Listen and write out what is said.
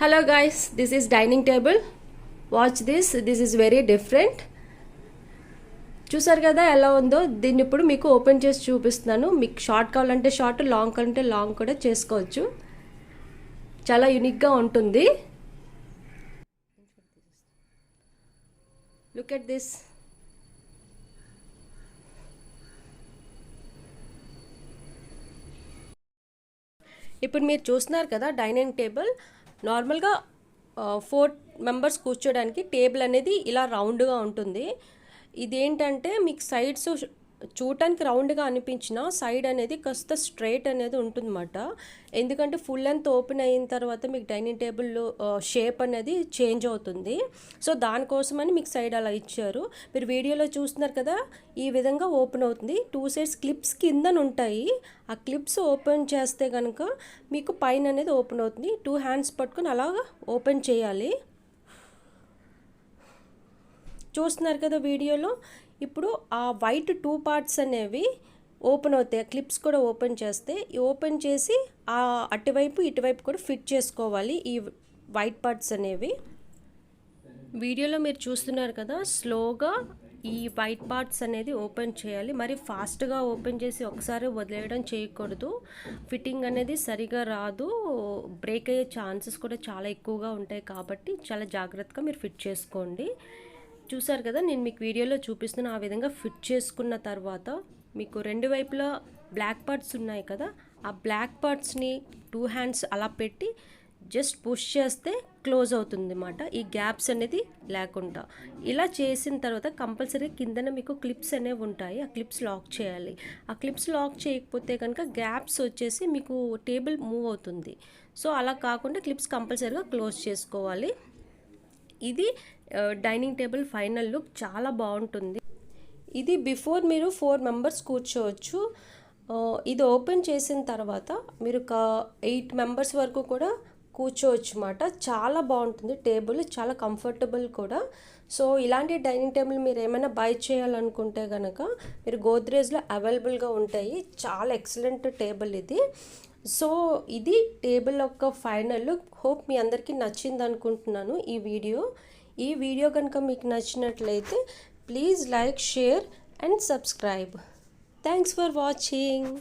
Hello guys this is dining table watch this this is very different చూసారు కదా ఎలా ఉందో? దీన్ని ఇప్పుడు మీకు ఓపెన్ చేసి చూపిస్తున్నాను. మీకు షార్ట్ కావాలంటే షార్ట్ లాంగ్ కావాలంటే లాంగ్ కూడా చేసుకోవచ్చు. చాలా యునిక్గా ఉంటుంది. లుక్ ఎట్ దిస్ ఇప్పుడు మీరు చూస్తున్నారు కదా డైనింగ్ టేబుల్ నార్మల్గా ఫోర్ మెంబర్స్ కూర్చోడానికి టేబుల్ అనేది ఇలా రౌండ్గా ఉంటుంది. ఇదేంటంటే మీకు సైడ్స్ చూడటానికి రౌండ్గా అనిపించిన సైడ్ అనేది కాస్త స్ట్రైట్ అనేది ఉంటుందన్నమాట. ఎందుకంటే ఫుల్ లెంత్ ఓపెన్ అయిన తర్వాత మీకు డైనింగ్ టేబుల్ షేప్ అనేది చేంజ్ అవుతుంది. సో దానికోసమని మీకు సైడ్ అలా ఇచ్చారు. మీరు వీడియోలో చూస్తున్నారు కదా ఈ విధంగా ఓపెన్ అవుతుంది. టూ సైడ్స్ క్లిప్స్ కిందన ఉంటాయి. ఆ క్లిప్స్ ఓపెన్ చేస్తే కనుక మీకు పైన అనేది ఓపెన్ అవుతుంది. టూ హ్యాండ్స్ పట్టుకొని అలాగా ఓపెన్ చేయాలి. చూస్తున్నారు కదా వీడియోలో? ఇప్పుడు ఆ వైట్ టూ పార్ట్స్ అనేవి ఓపెన్ అవుతాయి. క్లిప్స్ కూడా ఓపెన్ చేస్తే ఓపెన్ చేసి ఆ అటువైపు ఇటువైపు కూడా ఫిట్ చేసుకోవాలి ఈ వైట్ పార్ట్స్ అనేవి. వీడియోలో మీరు చూస్తున్నారు కదా స్లోగా ఈ వైట్ పార్ట్స్ అనేది ఓపెన్ చేయాలి. మరి ఫాస్ట్గా ఓపెన్ చేసి ఒకసారి వదిలేయడం చేయకూడదు. ఫిట్టింగ్ అనేది సరిగా రాదు. బ్రేక్ అయ్యే ఛాన్సెస్ కూడా చాలా ఎక్కువగా ఉంటాయి కాబట్టి చాలా జాగ్రత్తగా మీరు ఫిట్ చేసుకోండి. చూసారు కదా నేను మీకు వీడియోలో చూపిస్తున్న ఆ విధంగా ఫిట్ చేసుకున్న తర్వాత మీకు రెండు వైపులా బ్లాక్ పార్ట్స్ ఉన్నాయి కదా ఆ బ్లాక్ పార్ట్స్ని టూ హ్యాండ్స్ అలా పెట్టి జస్ట్ పుష్ చేస్తే క్లోజ్ అవుతుంది అన్నమాట ఈ గ్యాప్స్ అనేది లేకుండా. ఇలా చేసిన తర్వాత కంపల్సరీ కిందన మీకు క్లిప్స్ అనేవి ఉంటాయి. ఆ క్లిప్స్ లాక్ చేయాలి. ఆ క్లిప్స్ లాక్ చేయకపోతే కనుక గ్యాప్స్ వచ్చేసి మీకు టేబుల్ మూవ్ అవుతుంది. సో అలా కాకుండా క్లిప్స్ కంపల్సరీగా క్లోజ్ చేసుకోవాలి. ఇది డైనింగ్ టేబుల్ ఫైనల్ లుక్ చాలా బాగుంటుంది. ఇది బిఫోర్ మీరు ఫోర్ మెంబర్స్ కూర్చోవచ్చు. ఇది ఓపెన్ చేసిన తర్వాత మీరు ఒక ఎయిట్ మెంబర్స్ వరకు కూడా కూర్చోవచ్చు అన్నమాట చాలా బాగుంటుంది టేబుల్ చాలా కంఫర్టబుల్ కూడా. సో ఇలాంటి డైనింగ్ టేబుల్ మీరు ఏమైనా బై చేయాలనుకుంటే కనుక మీరు గోద్రేజ్లో అవైలబుల్గా ఉంటాయి. చాలా ఎక్సలెంట్ టేబుల్ ఇది. సో ఇది టేబుల్ యొక్క ఫైనల్ హోప్ మీ అందరికీ నచ్చింది అనుకుంటున్నాను ఈ వీడియో. ఈ వీడియో కనుక మీకు నచ్చినట్లయితే please like share and subscribe. Thanks for watching.